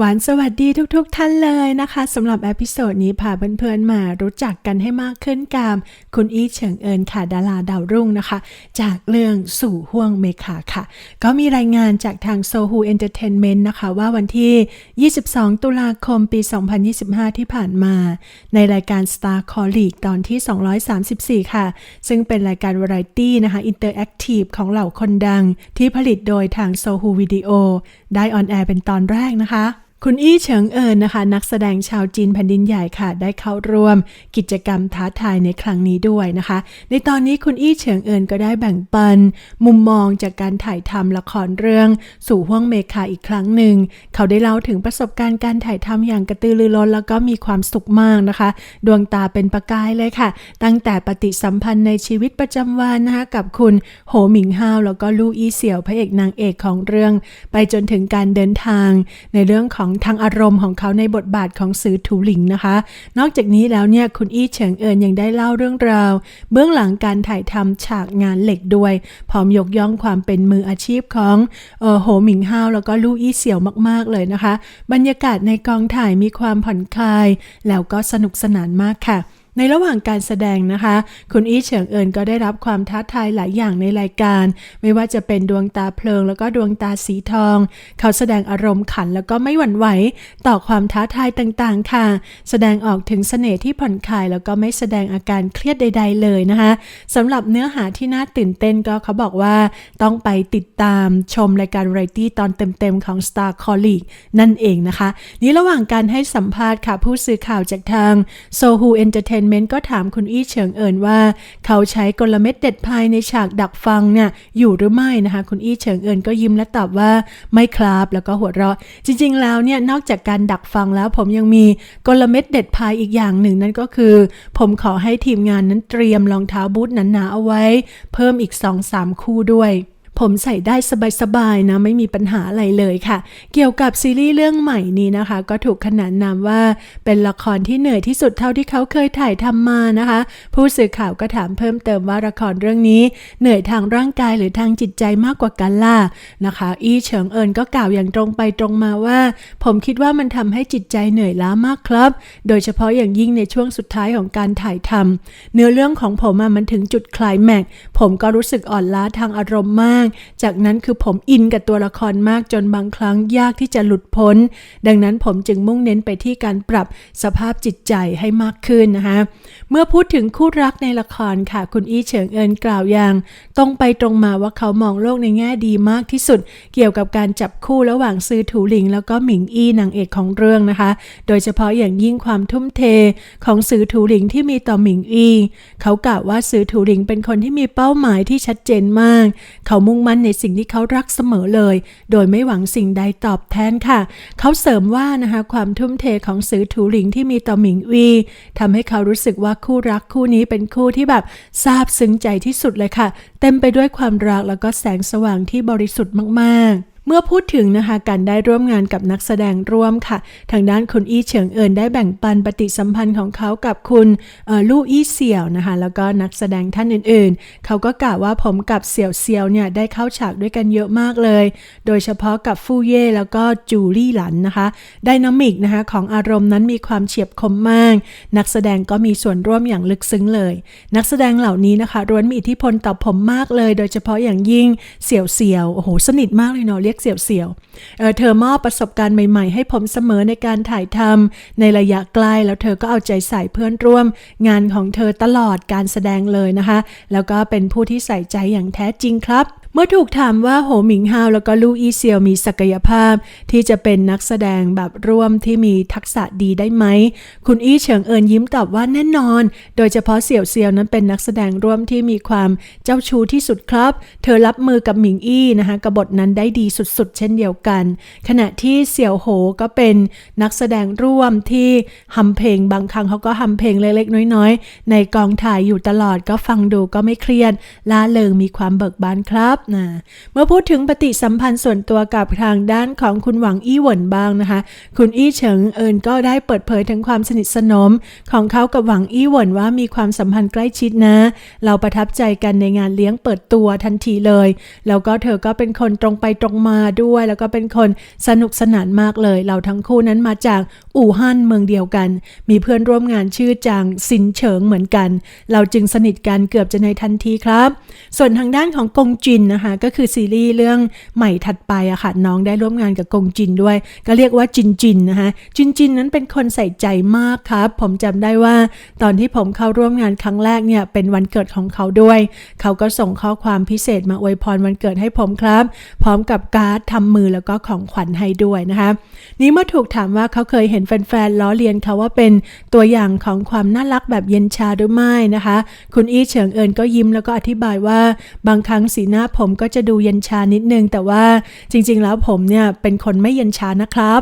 หวานสวัสดีทุกๆทท่านเลยนะคะสำหรับเอพิโซดนี้พาเพื่อนๆมารู้จักกันให้มากขึ้นกับคุณอี้เฉิงเอินค่ะดาราดาวรุ่งนะคะ จากเรื่องสู่ห่วงเมคาค่ะ ก็มีรายงานจากทางโซฮูเอนเตอร์เทนเมนต์นะคะว่าวันที่ 22 ตุลาคมปี 2025 ที่ผ่านมา ในรายการ Star Colleague ตอนที่ 234 ค่ะ ซึ่งเป็นรายการวาไรตี้นะคะอินเตอร์แอคทีฟของเหล่าคนดังที่ผลิตโดยทางโซฮูวิดีโอได้ออนแอร์เป็นตอนแรกนะคะ คุณอี้เฉิงเอินนะคะ นักแสดงชาวจีนแผ่นดินใหญ่ค่ะ ได้เข้าร่วมกิจกรรมท้าทายในครั้งนี้ด้วยนะคะ ในตอนนี้คุณอี้เฉิงเอินก็ได้แบ่งปัน มุมมองจากการถ่ายทำละครเรื่อง สู่ห้วงเมคาอีกครั้งหนึ่ง เขาได้เล่าถึงประสบการณ์การถ่ายทำอย่างกระตือรือร้นแล้วก็มีความสุขมากนะคะ ดวงตาเป็นประกายเลยค่ะ ตั้งแต่ปฏิสัมพันธ์ในชีวิตประจำวันนะคะกับคุณโหหมิงฮาวแล้วก็ลู่อี้เสี่ยวพระเอกนางเอกของเรื่อง ไปจนถึงการเดินทางในเรื่องของทางอารมณ์ของเขาในบทบาทของสือถูหลิงนะคะ นอกจากนี้แล้วเนี่ยคุณอี้เฉิงเอินยังได้เล่าเรื่องราว เบื้องหลังการถ่ายทำฉากงานเหล็กด้วย พร้อมยกย่องความเป็นมืออาชีพของโหหมิงฮาวแล้วก็ลู่อี้เสี่ยวมาก ๆ เลยนะคะ บรรยากาศในกองถ่ายมีความผ่อนคลาย แล้วก็สนุกสนานมากค่ะ ในระหว่างการแสดงนะคะ คุณอี้เฉิงเอินก็ได้รับความท้าทายหลายอย่างในรายการ ไม่ว่าจะเป็นดวงตาเพลิง แล้วก็ดวงตาสีทอง เขาแสดงอารมณ์ขันแล้วก็ไม่หวั่นไหวต่อความท้าทายต่างๆ ค่ะ แสดงออกถึงเสน่ห์ที่ผ่อนคลาย แล้วก็ไม่แสดงอาการเครียดใด ๆ เลยนะคะสำหรับเนื้อหาที่น่าตื่นเต้นก็เขาบอกว่าต้องไปติดตามชมรายการไรตี้ตอนเต็มๆของ Star Colleague นั่นเองนะคะ นี่ระหว่างการให้สัมภาษณ์ค่ะผู้สื่อข่าวจากทาง Sohu Entertainment เม้นก็ถามคุณอี้เฉิงเอินว่า เขาใช้กลเม็ดเด็ดภายในฉากดักฟังเนี่ยอยู่หรือไม่นะคะ คุณอี้เฉิงเอินก็ยิ้มและตอบว่าไม่ครับแล้วก็หัวเราะ จริง ๆ แล้วเนี่ยนอกจากการดักฟังแล้วผมยังมีกลเม็ดเด็ดพายอีกอย่างหนึ่งนั่นก็คือ ผมขอให้ทีมงานนั้นเตรียมรองเท้าบูทหนาๆเอาไว้ เพิ่มอีก 2-3 คู่ด้วย ผมใส่ได้สบายๆนะไม่มีปัญหาอะไรเลยค่ะ เกี่ยวกับซีรีส์เรื่องใหม่นี้นะคะ ก็ถูกขนานนามว่าเป็นละครที่เหนื่อยที่สุดเท่าที่เขาเคยถ่ายทำมานะคะ ผู้สื่อข่าวก็ถามเพิ่มเติมว่าละครเรื่องนี้ เหนื่อยทางร่างกายหรือทางจิตใจมากกว่ากันล่ะนะคะ อี้เฉิงเอินก็กล่าวอย่างตรงไปตรงมาว่า ผมคิดว่ามันทำให้จิตใจเหนื่อยล้ามากครับ โดยเฉพาะอย่างยิ่งในช่วงสุดท้ายของการถ่ายทำเนื้อเรื่องของผมมันถึงจุดคลายแม็กผมก็รู้สึกอ่อนล้าทางอารมณ์มากจากนั้นคือผมอินกับตัวละครมากจนบางครั้งยากที่จะหลุดพ้น ดังนั้นผมจึงมุ่งเน้นไปที่การปรับสภาพจิตใจให้มากขึ้นนะคะเมื่อพูดถึงคู่รักในละครค่ะ คุณอี้เฉิงเอินกล่าวอย่างตรงไปตรงมาว่าเขามองโลกในแง่ดีมากที่สุด เกี่ยวกับการจับคู่ระหว่างซือถูหลิง แล้วก็หมิงอี้นางเอกของเรื่องนะคะ โดยเฉพาะอย่างยิ่งความทุ่มเทของซือถูหลิงที่มีต่อหมิงอี้เขากล่าวว่าซือถูหลิงเป็นคนที่มีเป้าหมายที่ชัดเจนมาก เขามุ่งมั่นในสิ่งที่เขารักเสมอเลย โดยไม่หวังสิ่งใดตอบแทนค่ะ เขาเสริมว่านะคะความทุ่มเทของซือถูหลิงที่มีต่อหมิงอีทำให้เขารู้สึกว่าคู่รักคู่นี้เป็นคู่ที่แบบซาบซึ้งใจที่สุดเลยค่ะ เต็มไปด้วยความรักแล้วก็แสงสว่างที่บริสุทธิ์มากๆ เมื่อพูดถึงนะคะการได้ร่วมงานกับนักแสดงร่วมค่ะ ทางด้านคุณอี้เฉิงเอินได้แบ่งปันปฏิสัมพันธ์ของเขากับคุณลู่อี้เสี่ยวนะคะแล้วก็นักแสดงท่านอื่นๆ เขาก็กล่าวว่าผมกับเสี่ยวเซียวเนี่ยได้เข้าฉากด้วยกันเยอะมากเลย โดยเฉพาะกับฟู่เย่แล้วก็จูลี่หลันนะคะไดนามิกนะคะของอารมณ์นั้นมีความเฉียบคมมาก นักแสดงก็มีส่วนร่วมอย่างลึกซึ้งเลย นักแสดงเหล่านี้นะคะล้วนมีอิทธิพลต่อผมมากเลย โดยเฉพาะอย่างยิ่งเสี่ยวเซียวโอ้โหสนิทมากเลยเนาะเรียกเสียวเซียวเเธอมอบประสบการณ์ใหม่ ๆ ให้ผมเสมอในการถ่ายทำในระยะใกล้แล้วเธอก็เอาใจใส่เพื่อนร่วม งานของเธอตลอดการแสดงเลยนะคะ แล้วก็เป็นผู้ที่ใส่ใจอย่างแท้จริงครับเมื่อถูกถามว่าโหหมิงฮาวแล้วก็ลู่อีเซียวมีศักยภาพ ที่จะเป็นนักแสดงแบบร่วมที่มีทักษะดีได้ไหม คุณอี้เฉิงเอินยิ้มตอบว่าแน่นอน โดยเฉพาะเสี่ยวเซียวนั้นเป็นนักแสดงร่วมที่มีความเจ้าชู้ที่สุดครับ เธอรับมือกับหมิงอี้นะคะกับบทนั้นได้ดีสุดๆ เช่นเดียวกัน ขณะที่เสี่ยวโหก็เป็นนักแสดงร่วมที่ฮัมเพลงบางครั้งเขาก็ฮัมเพลงเล็กๆ น้อยๆ ในกองถ่ายอยู่ตลอดก็ฟังดูก็ไม่เครียดล่าเริงมีความเบิกบานครับนะเมื่อพูดถึงปฏิสัมพันธ์ส่วนตัวกับทางด้านของคุณหวังอี้หวนบ้างนะคะ คุณอี้เฉิงเอินก็ได้เปิดเผยถึงความสนิทสนม ของเขากับหวังอี้หวนว่ามีความสัมพันธ์ใกล้ชิดนะ เราประทับใจกันในงานเลี้ยงเปิดตัวทันทีเลย แล้วก็เธอก็เป็นคนตรงไปตรงมามาด้วย แล้วก็เป็นคนสนุกสนานมากเลย เราทั้งคู่นั้นมาจากอู่ฮั่นเมืองเดียวกัน มีเพื่อนร่วมงานชื่อจางซินเฉิงเหมือนกัน เราจึงสนิทกันเกือบจะในทันทีครับ ส่วนทางด้านของกงจินนะคะ ก็คือซีรีส์เรื่องใหม่ถัดไปอะค่ะน้องได้ร่วมงานกับกงจินด้วย ก็เรียกว่าจินจินนะคะจินจินนั้นเป็นคนใส่ใจมากครับ ผมจำได้ว่า ตอนที่ผมเข้าร่วมงานครั้งแรกเนี่ยเป็นวันเกิดของเขาด้วย เขาก็ส่งข้อความพิเศษมาอวยพรวันเกิดให้ผมครับ พร้อมกับการ์ดทำมือแล้วก็ของขวัญให้ด้วยนะคะนี่เมื่อถูกถามว่าเขาเคยเห็นแฟนๆล้อเลียนเขาว่าเป็นตัวอย่างของความน่ารักแบบเย็นชาหรือไม่นะคะ คุณอี้เฉิงเอินก็ยิ้มแล้วก็อธิบายว่า บางครั้งสีหน้าผมก็จะดูเย็นชานิดนึง แต่ว่าจริง ๆ แล้วผมเนี่ยเป็นคนไม่เย็นชานะครับ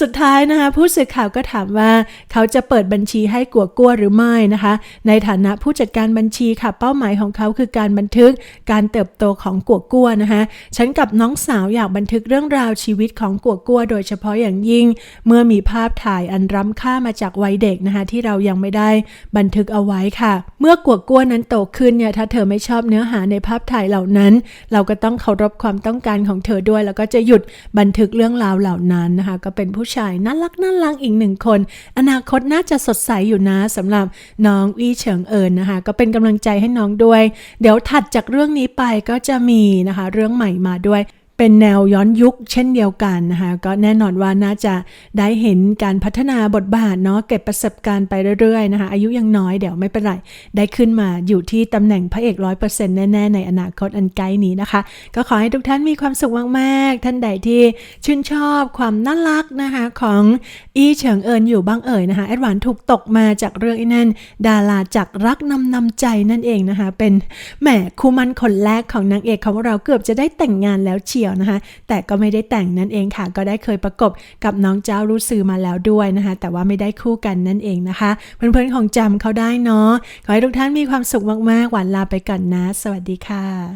สุดท้ายนะคะผู้สื่อข่าวก็ถามว่าเขาจะเปิดบัญชีให้กัวกั้วหรือไม่นะคะ ในฐานะผู้จัดการบัญชีค่ะเป้าหมายของเขาคือการบันทึกการเติบโตของกัวกั้วนะคะฉันกับน้องสาวอยากบันทึกเรื่องราวชีวิตของกัวกัวโดยเฉพาะอย่างยิ่ง เมื่อมีภาพถ่ายอันล้ำค่ามาจากวัยเด็กนะคะที่เรายังไม่ได้บันทึกเอาไว้ค่ะ เมื่อกัวกัวนั้นโตขึ้นเนี่ยถ้าเธอไม่ชอบเนื้อหาในภาพถ่ายเหล่านั้น เราก็ต้องเคารพความต้องการของเธอด้วย แล้วก็จะหยุดบันทึกเรื่องราวเหล่านั้นนะคะก็เป็นผู้ชายน่ารักน่ารักอีกหนึ่งคน อนาคตน่าจะสดใสอยู่นะสำหรับน้องวีเฉิงเอิญนะคะ ก็เป็นกำลังใจให้น้องด้วย เดี๋ยวถัดจากเรื่องนี้ไปก็จะมีนะคะ เรื่องใหม่มาด้วย เป็นแนวย้อนยุคเช่นเดียวกันนะคะก็แน่นอนว่าน่าจะได้เห็นการพัฒนาบทบาทเนาะเก็บประสบการณ์ไปเรื่อยๆนะคะอายุยังน้อยเดี๋ยวไม่เป็นไร ได้ขึ้นมาอยู่ที่ตำแหน่งพระเอกร้อยเปอร์เซ็นต์แน่ ๆ ในอนาคตอันใกล้นี้นะคะ ก็ขอให้ทุกท่านมีความสุขมากๆ ท่านใดที่ชื่นชอบความน่ารักนะคะของอีเฉิงเอิญอยู่บ้างเอ่ยนะคะแอดวานถูกตกมาจากเรื่องไอ้นั่นดาราจากรักนำนำใจนั่นเองนะคะเป็นแหมคู่มันคนแรกของนางเอกของเราเกือบจะได้แต่งงานแล้วเชียวนะคะ แต่ก็ไม่ได้แต่งนั่นเองค่ะ ก็ได้เคยประกบกับน้องเจ้ารู้ซือมาแล้วด้วยนะคะ แต่ว่าไม่ได้คู่กันนั่นเองนะคะ เพื่อนๆของจำเขาได้เนาะขอให้ทุกท่านมีความสุขมากๆหวานลาไปก่อนนะ สวัสดีค่ะ